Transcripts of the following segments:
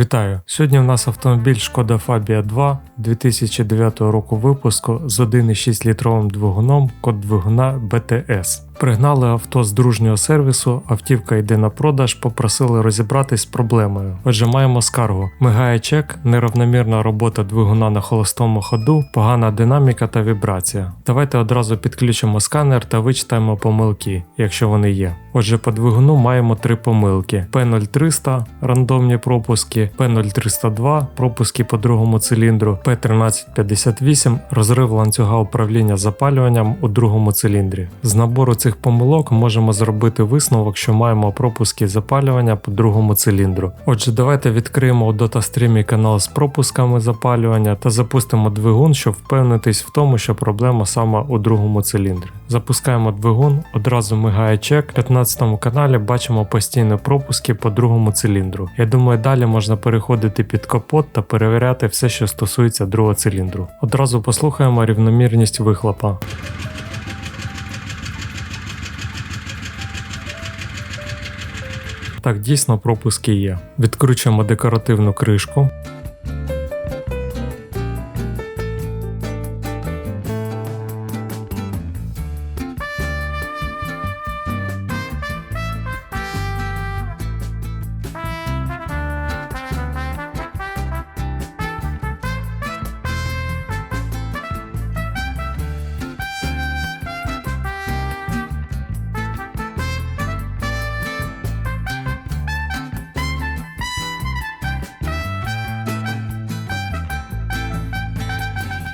Вітаю! Сьогодні в нас автомобіль Шкода Фабія 2 2009 року випуску з 1,6 літровим двигуном код двигуна BTS. Пригнали авто з дружнього сервісу, автівка йде на продаж, попросили розібратись з проблемою. Отже, маємо скаргу. Мигає чек, неравномірна робота двигуна на холостому ходу, погана динаміка та вібрація. Давайте одразу підключимо сканер та вичитаємо помилки, якщо вони є. Отже, по двигуну маємо три помилки: P0300 рандомні пропуски, P0302 пропуски по другому циліндру, P1358 розрив ланцюга управління запалюванням у другому циліндрі. З набору цих помилок можемо зробити висновок, що маємо пропуски запалювання по другому циліндру. Отже, давайте відкриємо у DataStream канал з пропусками запалювання та запустимо двигун, щоб впевнитись в тому, що проблема саме у другому циліндрі. Запускаємо двигун, одразу мигає чек. В 15 каналі бачимо постійні пропуски по другому циліндру. Я думаю, далі можна переходити під капот та перевіряти все, що стосується другого циліндру. Одразу послухаємо рівномірність вихлопа. Так, дійсно пропуски є. Відкручуємо декоративну кришку.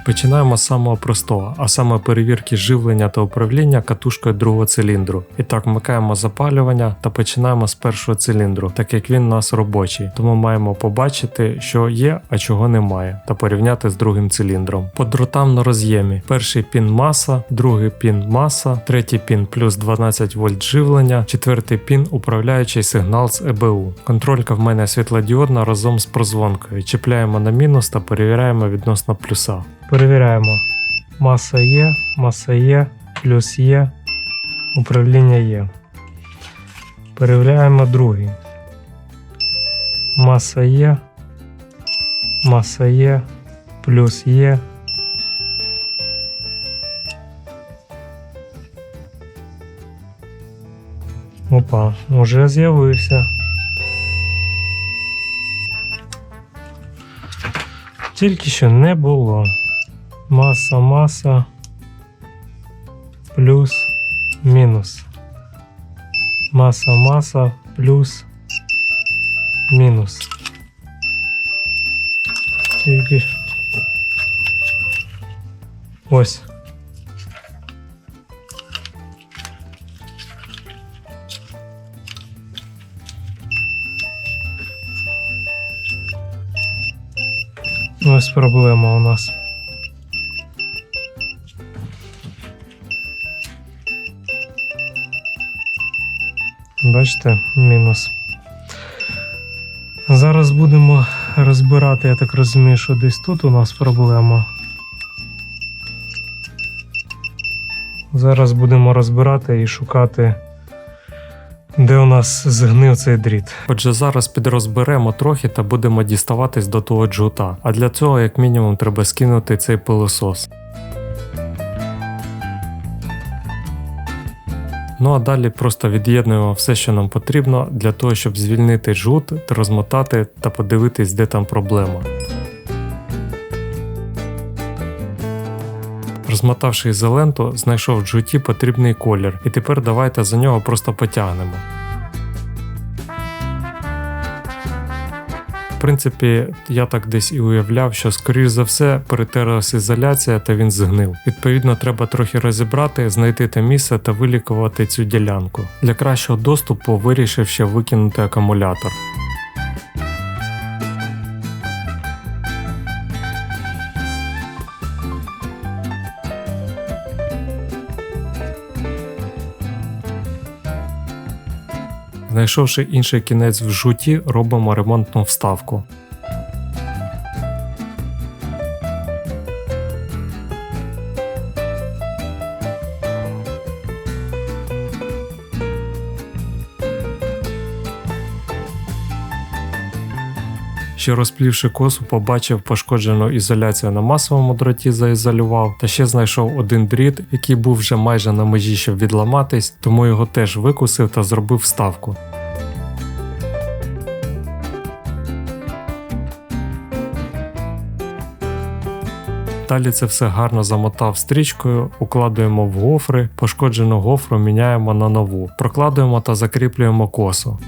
Починаємо з самого простого, а саме перевірки живлення та управління катушкою другого циліндру. І так вмикаємо запалювання та починаємо з першого циліндру, так як він у нас робочий. Тому маємо побачити, що є, а чого немає, та порівняти з другим циліндром. По дротам на роз'ємі: перший пін маса, другий пін маса, третій пін плюс 12 вольт живлення, четвертий пін управляючий сигнал з ЕБУ. Контролька в мене світлодіодна разом з прозвонкою. Чіпляємо на мінус та перевіряємо відносно плюса. Перевіряємо. Маса є, маса є, плюс є, управління є. Перевіряємо другий. Маса є, маса є, плюс є. Опа, уже з'явився. Тільки що не було. Маса, маса плюс мінус. Маса, маса плюс мінус. Ось. Ось проблема у нас. Бачите, мінус. Зараз будемо розбирати, я так розумію, що десь тут у нас проблема. Зараз будемо розбирати і шукати, де у нас згнив цей дріт. Отже, зараз підрозберемо трохи та будемо діставатись до того джута. А для цього, як мінімум, треба скинути цей пилосос. Ну а далі просто від'єднуємо все, що нам потрібно для того, щоб звільнити жгут, розмотати та подивитись, де там проблема. Розмотавши ізоленту, знайшов в джуті потрібний колір, і тепер давайте за нього просто потягнемо. Принципі, я так десь і уявляв, що скоріш за все перетерлась ізоляція та він згнив. Відповідно, треба трохи розібрати, знайти те місце та вилікувати цю ділянку. Для кращого доступу вирішив ще викинути акумулятор. Знайшовши інший кінець в жуті, робимо ремонтну вставку. Ще розплівши косу, побачив пошкоджену ізоляцію на масовому дроті, заізолював, та ще знайшов один дріт, який був вже майже на межі, щоб відламатись, тому його теж викусив та зробив вставку. Далі це все гарно замотав стрічкою, укладуємо в гофри, пошкоджену гофру міняємо на нову, прокладуємо та закріплюємо косу.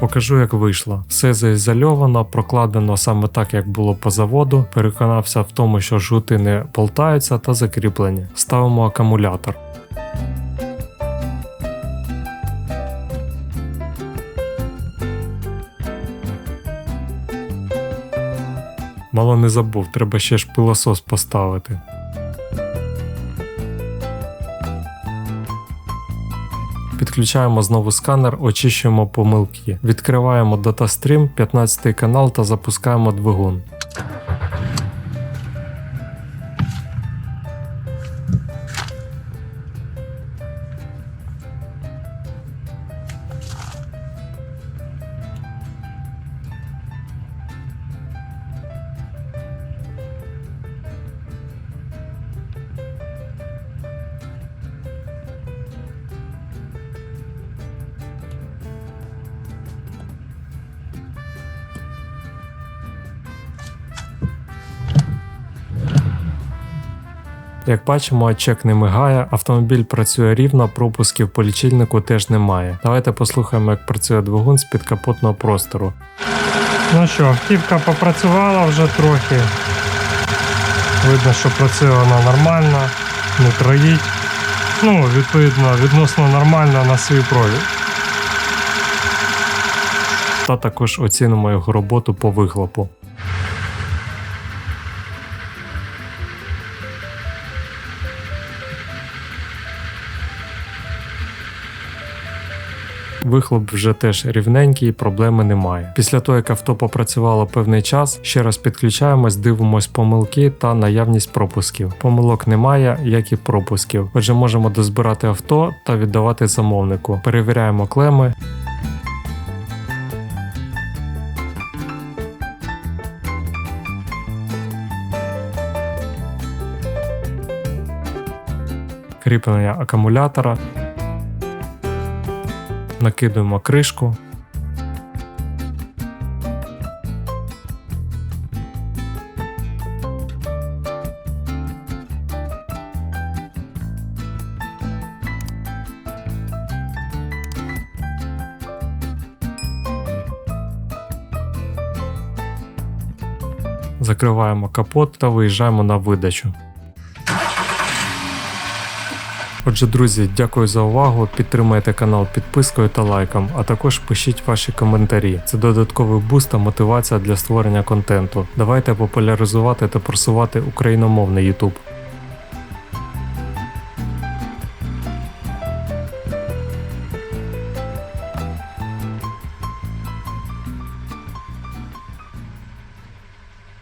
Покажу, як вийшло. Все заізольовано, прокладено саме так, як було по заводу. Переконався в тому, що жгути не болтаються та закріплені. Ставимо акумулятор. Мало не забув, треба ще ж пилосос поставити. Підключаємо знову сканер, очищуємо помилки. Відкриваємо DataStream, 15 канал та запускаємо двигун. Як бачимо, чек не мигає, автомобіль працює рівно, пропусків по лічильнику теж немає. Давайте послухаємо, як працює двигун з підкапотного простору. Ну що, автівка попрацювала вже трохи. Видно, що працює вона нормально, не троїть. Ну, відповідно, відносно нормально на свій провід. Та також оцінимо його роботу по вихлопу. Вихлоп вже теж рівненький, проблеми немає. Після того, як авто попрацювало певний час, ще раз підключаємось, дивимось помилки та наявність пропусків. Помилок немає, як і пропусків. Отже, можемо дозбирати авто та віддавати замовнику. Перевіряємо клеми. Кріплення акумулятора. Накидуємо кришку. Закриваємо капот та виїжджаємо на видачу. Отже, друзі, дякую за увагу. Підтримайте канал підпискою та лайком, а також пишіть ваші коментарі. Це додатковий буст та мотивація для створення контенту. Давайте популяризувати та просувати україномовний YouTube.